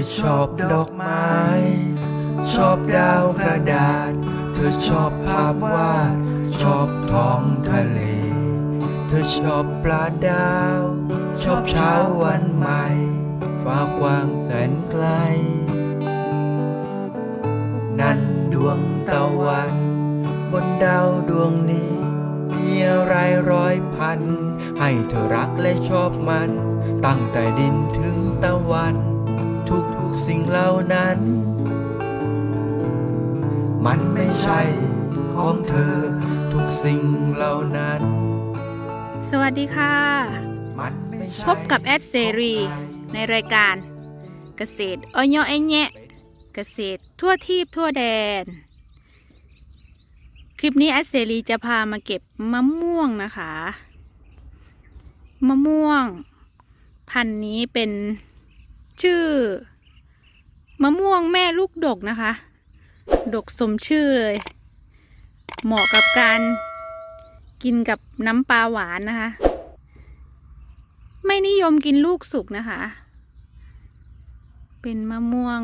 ธอชอบดอกไม้ ชอบดาวกระดาษ เธอชอบภาพวาด ชอบท้องทะเล เธอชอบปลาดาว ชอบเช้าวันใหม่ฟ้ากว้างแสนไกล นั่นดวงตะวัน บนดาวดวงนี้ มีอะไรร้อยพัน ให้เธอรักและชอบมัน ตั้งแต่ดินถึงตะวัน สิ่งเหล่านั้น มันไม่ใช่ของเธอทุกสิ่งเหล่านั้น สวัสดีค่ะ มันไม่ใช่พบกับแอดเสรีของใคในรายการ เกษตรอ้อยไอแยะเกษตรทั่วทีบทั่วแดน คลิปนี้แอดเสรีจะพามาเก็บมะม่วงนะคะ มะม่วง พันธุ์นี้เป็นชื่อ มะม่วงแม่ลูกดกนะคะ ดกสมชื่อเลย เหมาะกับการกินกับน้ำปลาหวานนะคะ ไม่นิยมกินลูกสุกนะคะ เป็นมะม่วง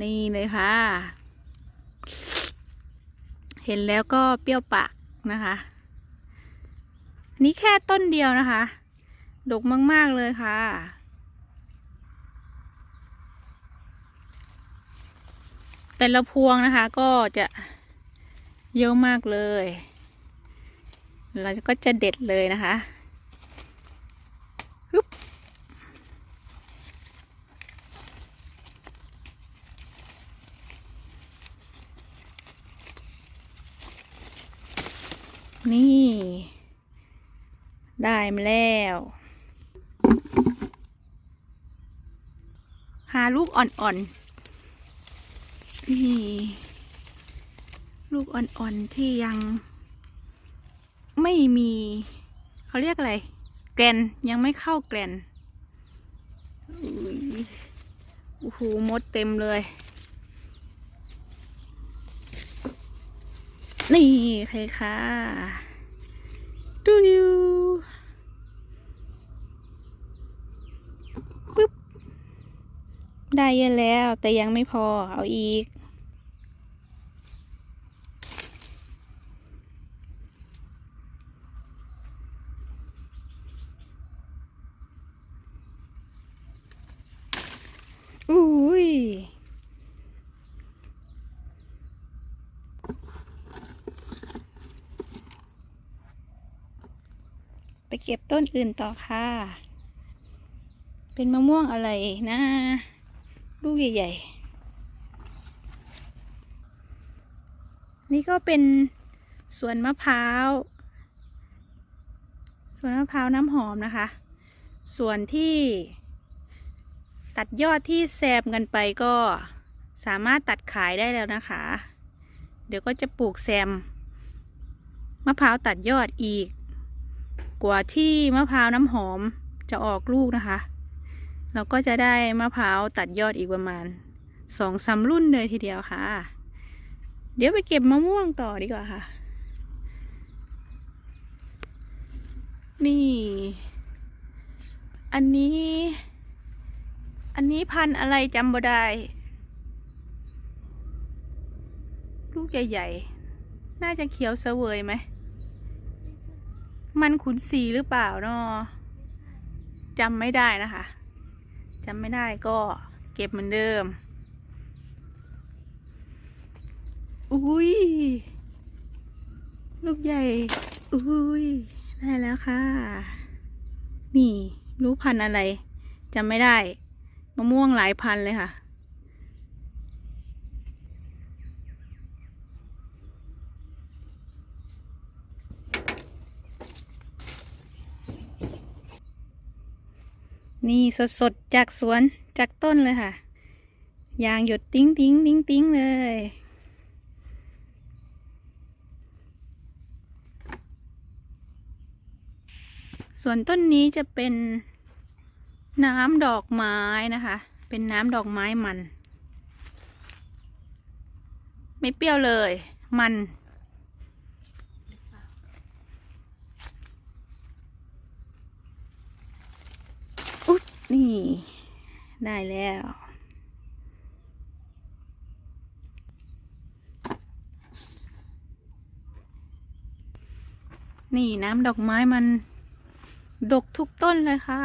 นี่เลยค่ะ เห็นแล้วก็เปรี้ยวปากนะคะ นี่แค่ต้นเดียวนะคะ ดกมาก ๆ เลยค่ะ แต่ละพวงนะคะก็จะเยอะมากเลย เราก็จะเด็ดเลยนะคะฮึบนี่ ได้มาแล้ว หาลูกอ่อนๆ นี่ ลูกอ่อนๆที่ยัง ไม่มี เขาเรียกอะไร แกนยังไม่เข้าแกนอุ๊ยโอ้โหมดเต็มเลย นี่ใครคะดูยูปึ๊บ ได้เยอะแล้วแต่ยังไม่พอเอาอีก อุ้ย ไปเก็บต้นอื่นต่อค่ะ เป็นมะม่วงอะไรนะลูกใหญ่ๆ นี่ก็เป็นสวนมะพร้าว สวนมะพร้าวน้ำหอมนะคะ ส่วนที่ ตัดยอดที่แซมกันไปก็สามารถตัดขายได้แล้วนะคะ เดี๋ยวก็จะปลูกแซมมะพร้าวตัดยอดอีก กว่าที่มะพร้าวน้ำหอมจะออกลูกนะคะ เราก็จะได้มะพร้าวตัดยอดอีกประมาณสองสามรุ่นเลยทีเดียวค่ะ เดี๋ยวไปเก็บมะม่วงต่อดีกว่าค่ะ นี่ อันนี้ อันนี้พันอะไรจำบ่ได้ ลูกใหญ่ๆ น่าจะเขียวเสวยไหม มันขุนสีหรือเปล่าเนาะจำไม่ได้นะคะจำไม่ได้ก็เก็บเหมือนเดิม อุ้ย ลูกใหญ่ อุ้ย ได้แล้วค่ะ นี่รู้พันอะไรจำไม่ได้ มะม่วงหลายพันเลยค่ะนี่สดๆ จากสวนจากต้นเลยค่ะ ยางหยดติ้งติ้งติ้งติ้งเลย ส่วนต้นนี้จะเป็น น้ำดอกไม้นะคะ เป็นน้ำดอกไม้มัน ไม่เปรี้ยวเลย มันอุ๊ยนี่ ได้แล้ว นี่น้ำดอกไม้มัน ดกทุกต้นเลยค่ะ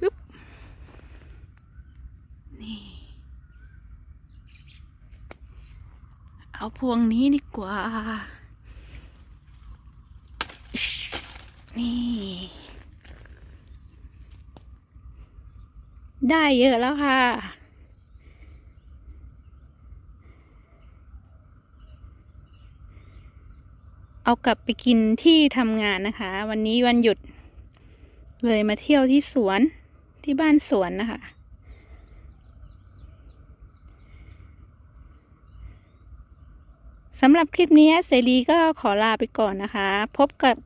ฮึบนี่ เอาพวงนี้ดีกว่า นี่ ได้เยอะแล้วค่ะ เอากลับไปกินที่ทำงานนะคะ วันนี้วันหยุด เลยมาเที่ยวที่สวนที่บ้านสวนนะคะ สำหรับคลิปนี้เสรีก็ขอลาไปก่อนนะคะ พบกับ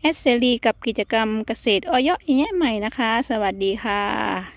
แอดเสรีกับกิจกรรมเกษตรอ้อยะแยะใหม่นะคะ สวัสดีค่ะ